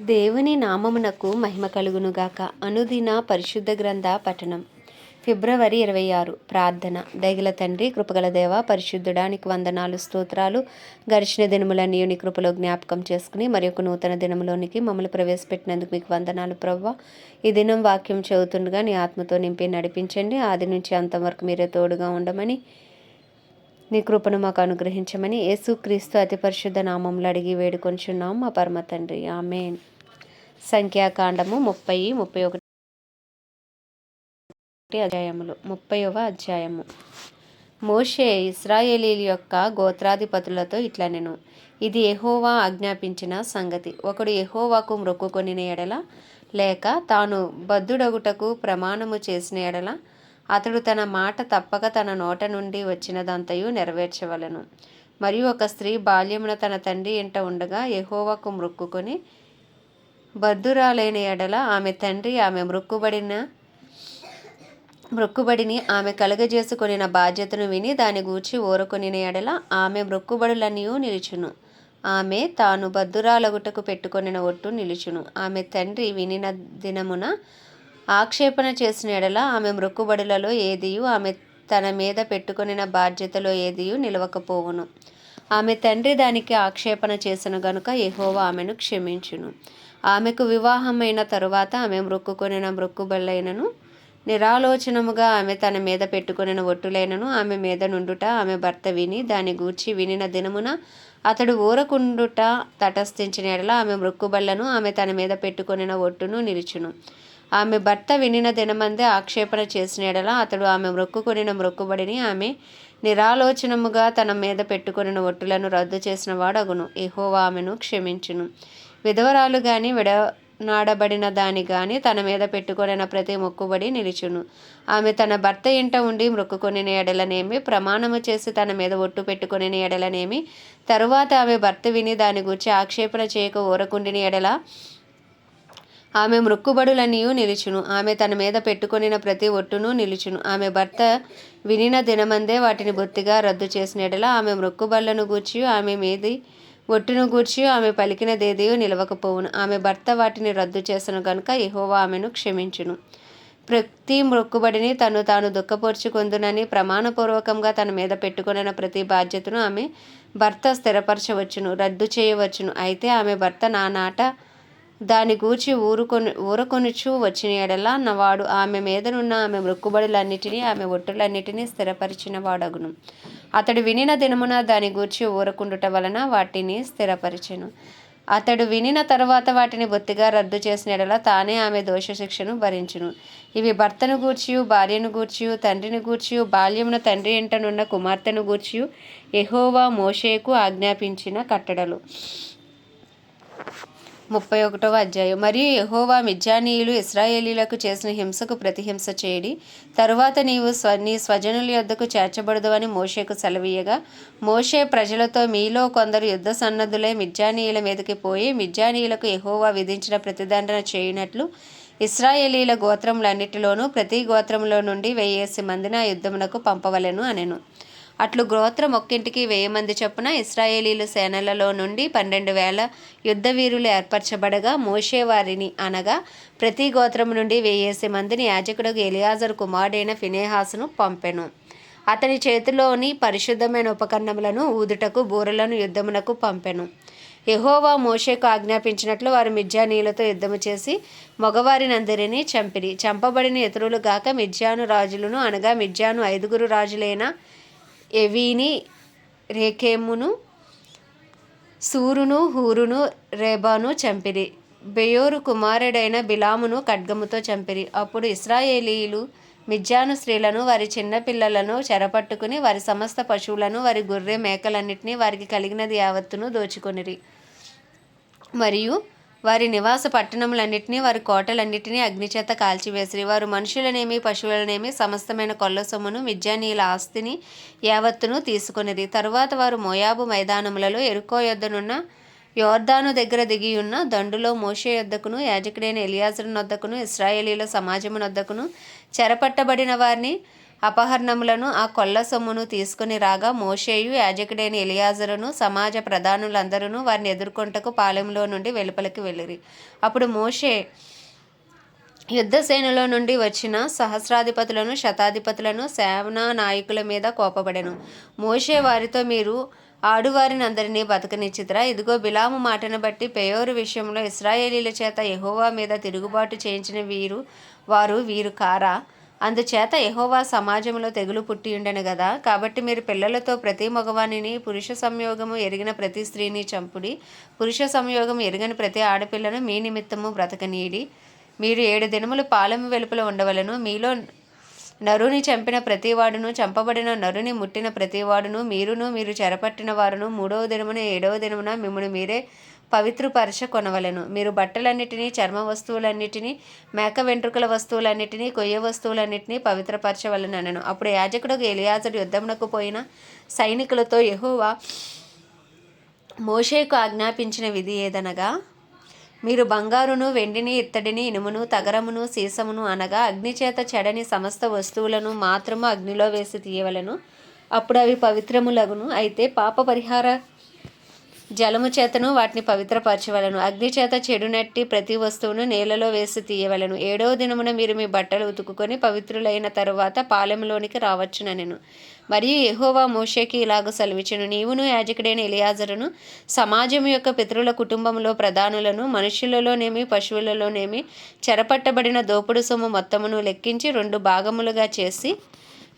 దేవుని నామమునకు మహిమ కలుగునుగాక. అనుదిన పరిశుద్ధ గ్రంథ పఠనం. ఫిబ్రవరి ఇరవై ఆరు. ప్రార్థన. దైగల తండ్రి కృపగల దేవ పరిశుద్ధుడానికి వందనాలు స్తోత్రాలు. గడిచిన దినములన్నీ నీ కృపలో జ్ఞాపకం చేసుకుని మరి ఒక నూతన దినములోనికి మమ్మల్ని ప్రవేశపెట్టినందుకు మీకు వందనాలు ప్రవ్వ. ఈ దినం వాక్యం చదువుతుండగా నీ ఆత్మతో నింపి నడిపించండి. ఆది నుంచి అంతవరకు మీరే తోడుగా ఉండమని నీ కృపను మాకు అనుగ్రహించమని యేసుక్రీస్తు అతి పరిశుద్ధ నామంలో అడిగి వేడుకొంచున్నాం. మా పరమ తండ్రి. ఆమె సంఖ్యాకాండము ముప్పై ముప్పై ఒకటి అధ్యాయములు. ముప్పైవ అధ్యాయము. మోషే ఇస్రాయేలీల యొక్క గోత్రాధిపతులతో ఇట్ల నేను ఇది ఎహోవా ఆజ్ఞాపించిన సంగతి. ఒకడు ఎహోవాకు మ్రొక్కుకొనిన ఎడల లేక తాను బద్దుడగుటకు ప్రమాణము చేసిన ఎడల అతడు తన మాట తప్పక తన నోట నుండి వచ్చినదంతయు నెరవేర్చవలను. మరియు ఒక స్త్రీ బాల్యమున తన తండ్రి ఇంట ఉండగా ఎహోవాకు మృక్కుకొని బద్దురాలైన ఎడల ఆమె తండ్రి ఆమె మృక్కుబడిన మృక్కుబడిని ఆమె కలుగజేసుకొనిన బాధ్యతను విని దాని గూర్చి ఊరకొనిన ఎడల ఆమె మృక్కుబడులన్నీ నిలుచును. ఆమె తాను బద్దురాలగుటకు పెట్టుకొనిన ఒట్టు నిలుచును. ఆమె తండ్రి వినిన దినమున ఆక్షేపణ చేసిన ఎడల ఆమె మృక్కుబడులలో ఏదియు ఆమె తన మీద పెట్టుకొనిన బాధ్యతలో ఏదియు నిలవకపోవును. ఆమె తండ్రి దానికి ఆక్షేపణ చేసిన గనుక ఎహోవా ఆమెను క్షమించును. ఆమెకు వివాహమైన తరువాత ఆమె మృక్కుకొనిన మృక్కుబళ్ళైనను నిరాలోచనముగా ఆమె తన మీద పెట్టుకొనిన ఒట్టులైనను ఆమె మీద నుండుట ఆమె భర్త విని దాని గూర్చి వినిన దినమున అతడు ఊరకుండుట తటస్థించిన ఎడల ఆమె మృక్కుబళ్ళను ఆమె తన మీద పెట్టుకొనిన ఒట్టును నిలుచును. ఆమె భర్త వినిన దినమందే ఆక్షేపణ చేసిన ఎడల అతడు ఆమె మొక్కుకొనిన మొక్కుబడిని ఆమె నిరాలోచనముగా తన మీద పెట్టుకొనిన ఒట్టులను రద్దు చేసిన వాడగును. ఎహోవా ఆమెను క్షమించును. విధవరాలు గాని విడనాడబడిన దాని గాని తన మీద పెట్టుకొనిన ప్రతి మొక్కుబడి నిలిచును. ఆమె తన భర్త ఇంట ఉండి మొక్కుకొనిన ఎడలనేమి ప్రమాణము చేసి తన మీద ఒట్టు పెట్టుకొనిన ఎడలనేమి తరువాత ఆమె భర్త విని దాని గురించి ఆక్షేపణ చేయక ఊరకుండిన ఎడల ఆమె మృక్కుబడులనియు నిలుచును. ఆమె తన మీద పెట్టుకొనిన ప్రతి ఒట్టును నిలుచును. ఆమె భర్త వినిన దినమందే వాటిని బొత్తిగా రద్దు చేసినడలా ఆమె మృక్కుబళ్ళను గూర్చి ఆమె మీది ఒట్టును గూర్చి ఆమె పలికినదేదియో నిలవకపోవును. ఆమె భర్త వాటిని రద్దు చేసిన గనుక యహోవా ఆమెను క్షమించును. ప్రతి మొక్కుబడిని తను తాను దుఃఖపరుచుకుందునని ప్రమాణపూర్వకంగా తన మీద పెట్టుకున్న ప్రతి బాధ్యతను ఆమె భర్త స్థిరపరచవచ్చును రద్దు చేయవచ్చును. అయితే ఆమె భర్త నా నాట దాని గూర్చి ఊరుకొని ఊరకొనుచు వచ్చిన ఎడలా నవాడు ఆమె మీదనున్న ఆమె మృక్కుబడులన్నిటినీ ఆమె ఒట్టులన్నిటినీ స్థిరపరిచిన వాడగును అతడు వినిన దినమున దాని గూర్చి ఊరకుండుట వలన వాటిని స్థిరపరిచెను. అతడు వినిన తర్వాత వాటిని బొత్తిగా రద్దు చేసిన ఎడల తానే ఆమె దోష శిక్షను భరించును. ఇవి భర్తను గూర్చియు భార్యను గూర్చియు తండ్రిని గూర్చియు బాల్యమున తండ్రి ఇంటనున్న కుమార్తెను గూర్చియు ఎహోవా మోషేకు ఆజ్ఞాపించిన కట్టడలు. ముప్పై ఒకటవ అధ్యాయం. మరియు యహోవా మిజ్జానీయులు ఇస్రాయేలీలకు చేసిన హింసకు ప్రతిహింస చేయడి తరువాత నీవు స్వ నీ స్వజనుల యొద్దకు చేర్చబడదు మోషేకు సెలవీయగా మోషే ప్రజలతో మీలో కొందరు యుద్ధ సన్నద్ధులై మిజ్జానీయుల మీదకి పోయి మిజ్జానీయులకు యహోవా విధించిన ప్రతిదండన చేయనట్లు ఇస్రాయేలీల గోత్రములన్నిటిలోనూ ప్రతి గోత్రంలో నుండి వెయ్యేసి మందిని ఆ యుద్ధమునకు పంపవలెను అనెను. అట్లు గోత్రం ఒక్కింటికి వెయ్యి మంది చొప్పున ఇస్రాయేలీలు సేనలలో నుండి పన్నెండు వేల యుద్ధ వీరులు ఏర్పరచబడగా మోషే వారిని అనగా ప్రతి గోత్రం నుండి వెయ్యేసి మందిని యాజకుడు ఎలియాజరు కుమారుడైన ఫినేహాసును పంపెను. అతని చేతిలోని పరిశుద్ధమైన ఉపకరణములను ఊదుటకు బూరలను యుద్ధమునకు పంపెను. యహోవా మోషేకు ఆజ్ఞాపించినట్లు వారు మిజ్జానీయులతో యుద్ధము చేసి మగవారినందరినీ చంపిరి. చంపబడిన ఇతరులు గాక మిజ్జాను రాజులను అనగా మిజ్జాను ఐదుగురు రాజులైన ఎవీని రేఖేమును సూరును హూరును రేబాను చంపిరి. బెయోరు కుమారుడైన బిలామును ఖడ్గముతో చంపిరి. అప్పుడు ఇస్రాయేలీలు మిజ్జాను స్త్రీలను వారి చిన్నపిల్లలను చెరపట్టుకుని వారి సమస్త పశువులను వారి గొర్రె మేకలన్నిటినీ వారికి కలిగినది యావత్తును దోచుకొనిరి. మరియు వారి నివాస పట్టణములన్నింటినీ వారి కోటలన్నింటినీ అగ్నిచేత కాల్చివేసిరి. వారు మనుషులనేమి పశువులనేమి సమస్తమైన కొల్ల సొమ్మును మిజ్జానీయుల ఆస్తిని యావత్తును తీసుకునేది తరువాత వారు మోయాబు మైదానములలో ఎరుకో యొద్దనున్న యోర్దాను దగ్గర దిగియున్న దండులో మోషే యొద్దకును యాజకుడైన ఎలియాజరు నొద్దకును ఇస్రాయేలీల సమాజమునొద్దకును చెరపట్టబడిన వారిని అపహరణములను ఆ కొల్ల సొమ్మును తీసుకుని రాగా మోషేయు యాజకుడైన ఎలియాజరును సమాజ ప్రధానులందరూ వారిని ఎదుర్కొంటకు పాలెంలో నుండి వెలుపలికి వెళ్ళిరి. అప్పుడు మోషే యుద్ధసేనలో నుండి వచ్చిన సహస్రాధిపతులను శతాధిపతులను సేవనా నాయకుల మీద కోపబడెను మోషే వారితో మీరు ఆడువారిని అందరినీ బతకనిచ్చిద్రా ఇదిగో బిలాము మాటను బట్టి పెయోరు విషయంలో ఇస్రాయేలీల చేత ఎహోవా మీద తిరుగుబాటు చేయించిన వీరు వారు వీరు కారా? అందుచేత ఎహోవా సమాజంలో తెగులు పుట్టి ఉండను కదా కాబట్టి మీరు పిల్లలతో ప్రతి మగవాణిని పురుష సంయోగము ఎరిగిన ప్రతి స్త్రీని చంపుడి. పురుష సంయోగం ఎరిగని ప్రతి ఆడపిల్లను మీ నిమిత్తము బ్రతకనీడి మీరు ఏడు దినములు పాలెము వెలుపల ఉండవలను. మీలో నరుని చంపిన ప్రతివాడును చంపబడిన నరుని ముట్టిన ప్రతివాడును మీరును మీరు చెరపట్టిన వారును మూడవ దినమున ఏడవ దినమున మిమ్మల్ని మీరే పవిత్రపరచ కొనవలెను. మీరు బట్టలన్నిటినీ చర్మ వస్తువులన్నిటినీ మేక వెంట్రుకల వస్తువులన్నిటినీ కొయ్య వస్తువులన్నిటినీ పవిత్రపరచవలనను అప్పుడు యాజకుడు ఎలియాజుడు యుద్ధమునకు పోయిన సైనికులతో యెహోవా మోషేకు ఆజ్ఞాపించిన విధి ఏదనగా మీరు బంగారును వెండిని ఇత్తడిని ఇనుమును తగరమును సీసమును అనగా అగ్నిచేత చెడని సమస్త వస్తువులను మాత్రము అగ్నిలో వేసి తీయవలను. అప్పుడు అవి పవిత్రములగును. అయితే పాప పరిహార జలము చేతను వాటిని పవిత్రపరచవలను. అగ్ని చేత చెడునట్టి ప్రతి వస్తువును నేలలో వేసి తీయవలను. ఏడవ దినమున మీరు మీ బట్టలు ఉతుకుకొని పవిత్రులైన తరువాత పాలెంలోనికి రావచ్చుననెను. మరియు ఎహోవా మోషేకి ఇలాగ సెలవిచ్చును. నీవును యాజకుడైన ఎలియాజరును సమాజం యొక్క పితరుల కుటుంబంలో ప్రధానులను మనుషులలోనేమి పశువులలోనేమి చెరపట్టబడిన దోపుడు సొమ్ము మొత్తమును లెక్కించి రెండు భాగములుగా చేసి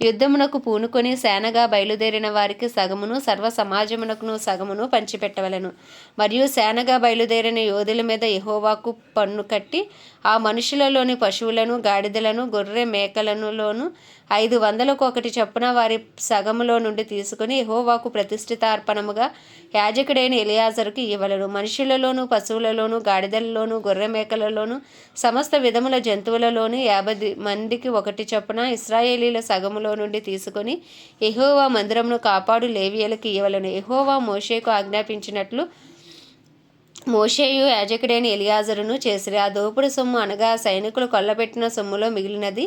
యుద్ధమునకు పూనుకొని సేనగా బయలుదేరిన వారికి సగమును సర్వ సమాజమునకును సగమును పంచిపెట్టవలెను. మరియు సేనగా బయలుదేరిన యోధుల మీద యెహోవాకు పన్ను కట్టి ఆ మనుషులలోని పశువులను గాడిదలను గొర్రె మేకలనులోను ఐదు వందలకు ఒకటి చొప్పున వారి సగములో నుండి తీసుకుని యెహోవాకు ప్రతిష్ఠితార్పణముగా యాజకుడైన ఎలియాజరుకు ఇవ్వలను. మనుషులలోను పశువులలోను గాడిదలలోను గొర్రె మేకలలోను సమస్త విధముల జంతువులలోను యాభై మందికి ఒకటి చొప్పున ఇస్రాయేలీల సగములో నుండి తీసుకొని ఎహోవా మందిరమును కాపాడు లేవియలకు ఇవ్వలను. ఎహోవా మోషేకు ఆజ్ఞాపించినట్లు మోషేయు యాజకుడైన ఎలియాజరును చేసిరి. ఆ దోపుడు సొమ్ము అనగా సైనికులు కొల్లబెట్టిన సొమ్ములో మిగిలినది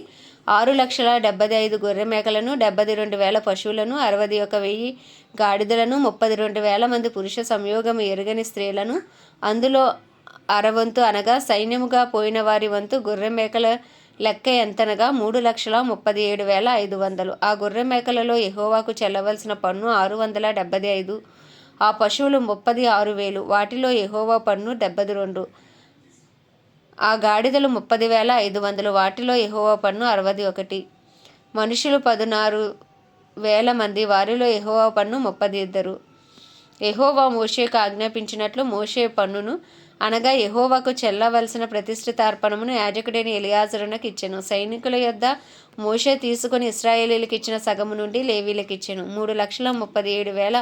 ఆరు లక్షల డెబ్బై ఐదు గొర్రె మేకలను డెబ్బై రెండు వేల పశువులను అరవై ఒక వెయ్యి గాడిదలను ముప్పది రెండు వేల మంది పురుష సంయోగం ఎరుగని స్త్రీలను అందులో అరవంతు అనగా సైన్యముగా పోయిన వారి వంతు గొర్రె మేకల లెక్క ఎంతనగా మూడు లక్షల ముప్పది ఏడు వేల ఐదు వందలు. ఆ గొర్రె మేకలలో ఎహోవాకు చెల్లవలసిన పన్ను ఆరు వందల డెబ్బై ఐదు ఆ పశువులు ముప్పది ఆరు వేలు. వాటిలో ఎహోవా పన్ను డెబ్బది రెండు. ఆ గాడిదలు ముప్పది వేల ఐదు వందలు. వాటిలో ఎహోవా పన్ను అరవది ఒకటి. మనుషులు పదునారు వేల మంది. వారిలో ఎహోవా పన్ను ముప్పది ఇద్దరు. ఎహోవా మోషేకు ఆజ్ఞాపించినట్లు మోషే పన్నును అనగా యహోవాకు చెల్లవలసిన ప్రతిష్ఠితార్పణమును యాజకుడైన ఎలియాజరునకు ఇచ్చెను. సైనికుల యొద్ద మోషే తీసుకుని ఇస్రాయేలీలకు ఇచ్చిన సగము నుండి లేవీలకు ఇచ్చెను. మూడు లక్షల ముప్పది ఏడు వేల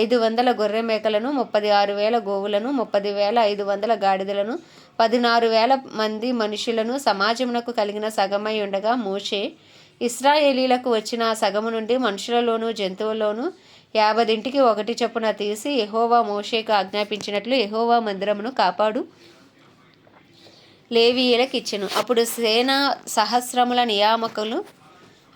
ఐదు వందల గొర్రె మేకలను ముప్పది ఆరు వేల గోవులను ముప్పది వేల ఐదు వందల గాడిదలను పదినారు వేల మంది మనుషులను సమాజమునకు కలిగిన సగమై ఉండగా మోషే ఇస్రాయేలీలకు వచ్చిన ఆ సగము నుండి మనుషులలోనూ జంతువుల్లోనూ యాభదింటికి ఒకటి చొప్పున తీసి ఎహోవా మోషేకు ఆజ్ఞాపించినట్లు ఎహోవా మందిరమును కాపాడు. లేవీయులకు ఇచ్చెను అప్పుడు సేనా సహస్రముల నియామకులు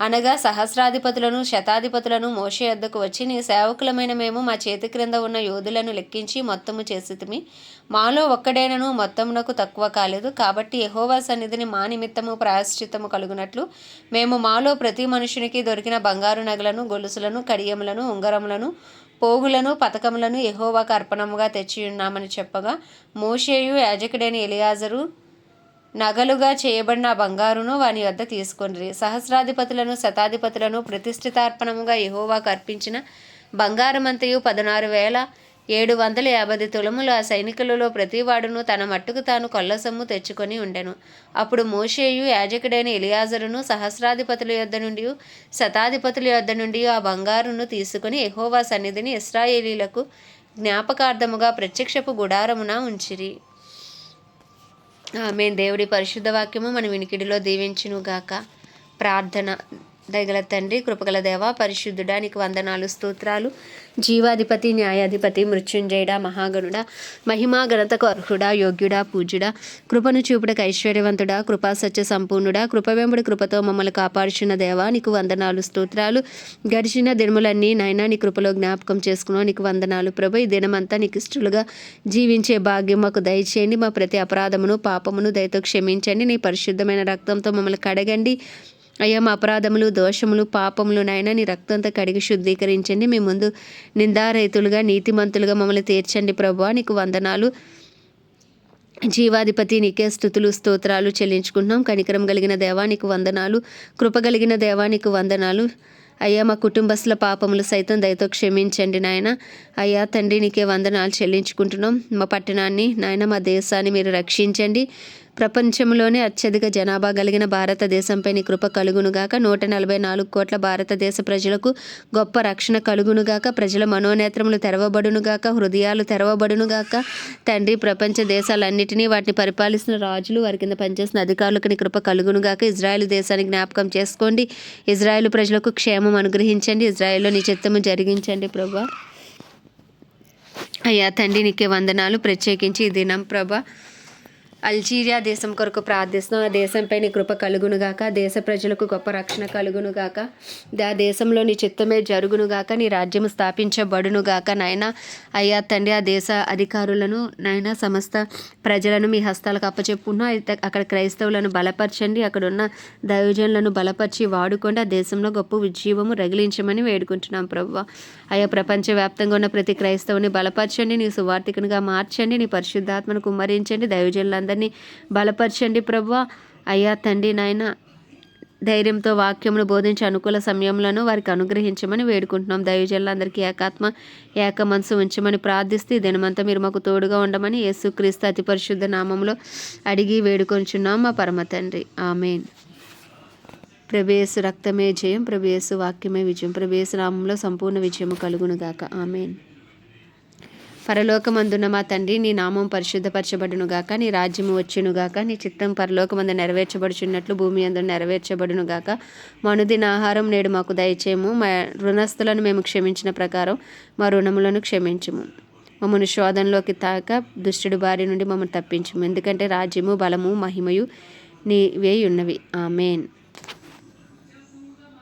అనగా సహస్రాధిపతులను శతాధిపతులను మోషే వద్దకు వచ్చి నీ సేవకులమైన మేము మా చేతి క్రింద ఉన్న యోధులను లెక్కించి మొత్తము చేసితిమి. మాలో ఒక్కడైనను మొత్తమునకు తక్కువ కాలేదు. కాబట్టి యహోవా సన్నిధిని మా నిమిత్తము ప్రాయశ్చిత్తము కలుగునట్లు మేము మాలో ప్రతి మనుషునికి దొరికిన బంగారు నగలను గొలుసులను కడియములను ఉంగరములను పోగులను పథకములను యహోవాకు అర్పణముగా తెచ్చి ఉన్నామని చెప్పగా మోషేయు యాజకుడైన ఎలియాజరు నగలుగా చేయబడిన బంగారును వాని వద్ద తీసుకొనిరి. సహస్రాధిపతులను శతాధిపతులను ప్రతిష్ఠితార్పణముగా యెహోవాకు అర్పించిన బంగారమంతయు పదనారు వేల ఏడు వందల యాభై తులములు ఆ సైనికులలో ప్రతివాడును తన మట్టుకు తాను కొల్లసొమ్ము తెచ్చుకొని ఉండెను. అప్పుడు మోషేయు యాజకుడైన ఇలియాజరును సహస్రాధిపతుల యొద్ద నుండి శతాధిపతుల యొద్ద నుండి ఆ బంగారును తీసుకుని ఎహోవా సన్నిధిని ఇస్రాయేలీలకు జ్ఞాపకార్థముగా ప్రత్యక్షపు గుడారమున ఉంచిరి. ఆమె దేవుడి పరిశుద్ధ వాక్యము మన వినికిడిలో దీవించును గాక ప్రార్థన. దయగల తండ్రి కృపగల దేవ పరిశుద్ధుడా నీకు వందనాలు స్తోత్రాలు. జీవాధిపతి న్యాయాధిపతి మృత్యుంజయుడా మహాగణుడా మహిమా గణతకు అర్హుడా యోగ్యుడా పూజ్యుడా కృపను చూపుడకు ఐశ్వర్యవంతుడా కృపా సత్య సంపూర్ణుడా కృపవెంబడి కృపతో మమ్మల్ని కాపాడుచున్న దేవా నీకు వందనాలు స్తోత్రాలు. గడిచిన దినములన్నీ నాయనా నీ కృపలో జ్ఞాపకం చేసుకున్నావు. నీకు వందనాలు ప్రభు. ఈ దినమంతా నీకు ఇష్టలుగా జీవించే భాగ్యం మాకు దయచేయండి. మా ప్రతి అపరాధమును పాపమును దయతో క్షమించండి. నీ పరిశుద్ధమైన రక్తంతో మమ్మల్ని కడగండి. అయ్యా మా అపరాధములు దోషములు పాపములు నాయన నీ రక్తంతో కడిగి శుద్ధీకరించండి. మీ ముందు నిందారైతులుగా నీతిమంతులుగా మమ్మల్ని తీర్చండి ప్రభు నీకు వందనాలు. జీవాధిపతి నీకే స్థుతులు స్తోత్రాలు చెల్లించుకుంటున్నాం. కనికరం కలిగిన దేవానికి వందనాలు. కృప కలిగిన దేవానికి వందనాలు. అయ్యా మా కుటుంబస్తుల పాపములు సైతం దయతో క్షమించండి నాయన. అయ్యా తండ్రి నీకే వందనాలు చెల్లించుకుంటున్నాం. మా పట్టణాన్ని నాయన మా దేశాన్ని మీరు రక్షించండి. ప్రపంచంలోనే అత్యధిక జనాభా కలిగిన భారతదేశంపై నీ కృప కలుగునుగాక నూట నలభై నాలుగు కోట్ల భారతదేశ ప్రజలకు గొప్ప రక్షణ కలుగునుగాక ప్రజల మనోనేత్రములు తెరవబడునుగాక హృదయాలు తెరవబడునుగాక. తండ్రి ప్రపంచ దేశాలన్నిటినీ వాటిని పరిపాలిస్తున్న రాజులు వారి కింద పనిచేసిన అధికారులకు నీ కృప కలుగునుగాక ఇజ్రాయెల్ దేశాన్ని జ్ఞాపకం చేసుకోండి. ఇజ్రాయెల్ ప్రజలకు క్షేమం అనుగ్రహించండి. ఇజ్రాయెల్లో నీ చిత్తము జరిగించండి ప్రభా. అయ్యా తండ్రి నీకే వందనాలు. ప్రత్యేకించి ఈ దినం ప్రభా అల్జీరియా దేశం కొరకు ప్రార్థిస్తున్నాం. ఆ దేశంపై నీ కృప కలుగునుగాక దేశ ప్రజలకు గొప్ప రక్షణ కలుగునుగాక ఆ దేశంలో నీ చిత్తమే జరుగునుగాక నీ రాజ్యం స్థాపించబడునుగాక నాయన. అయ్యా తండ్రి ఆ దేశ అధికారులను నాయన సమస్త ప్రజలను మీ హస్తాలకు అప్పచెప్పుకున్నా అక్కడ క్రైస్తవులను బలపరచండి. అక్కడ ఉన్న దైవజనులను బలపరిచి వాడుకోండి. ఆ దేశంలో గొప్ప ఉజ్జీవము రగిలించమని వేడుకుంటున్నాం ప్రభు అయ్యా ప్రపంచవ్యాప్తంగా ఉన్న ప్రతి క్రైస్తవుని బలపరచండి. నీ సువార్థికునిగా మార్చండి. నీ పరిశుద్ధాత్మను కుమ్మరించండి. దైవజనులందరూ అందరినీ బలపరచండి ప్రభు అయ్యా తండ్రి నాయన ధైర్యంతో వాక్యమును బోధించే అనుకూల సమయంలో వారికి అనుగ్రహించమని వేడుకుంటున్నాం. దైవజనులందరికీ ఏకాత్మ ఏక మనసు ఉంచమని ప్రార్థిస్తే దినమంతా మీరు మాకు తోడుగా ఉండమని యేసుక్రీస్తు అతి పరిశుద్ధ నామంలో అడిగి వేడుకొంచున్నాం. మా పరమ తండ్రి. ఆమెన్. ప్రభేసు రక్తమే జయం ప్రభేసు వాక్యమే విజయం ప్రభేసు నామంలో సంపూర్ణ విజయము కలుగునుగాక ఆమెన్. పరలోకమందున మా తండ్రి నీ నామం పరిశుద్ధపరచబడునుగాక నీ రాజ్యము వచ్చునుగాక నీ చిత్తం పరలోకమందు నెరవేర్చబడుచున్నట్లు భూమి అందు నెరవేర్చబడునుగాక. మనుదిన ఆహారం నేడు మాకు దయచేము మా రుణస్థులను మేము క్షమించిన ప్రకారం మా రుణములను క్షమించము. మమ్మల్ని శోధనలోకి తాక దుష్టుడి బారి నుండి మమ్మల్ని తప్పించము. ఎందుకంటే రాజ్యము బలము మహిమయు నీవే ఉన్నవి. ఆమెన్.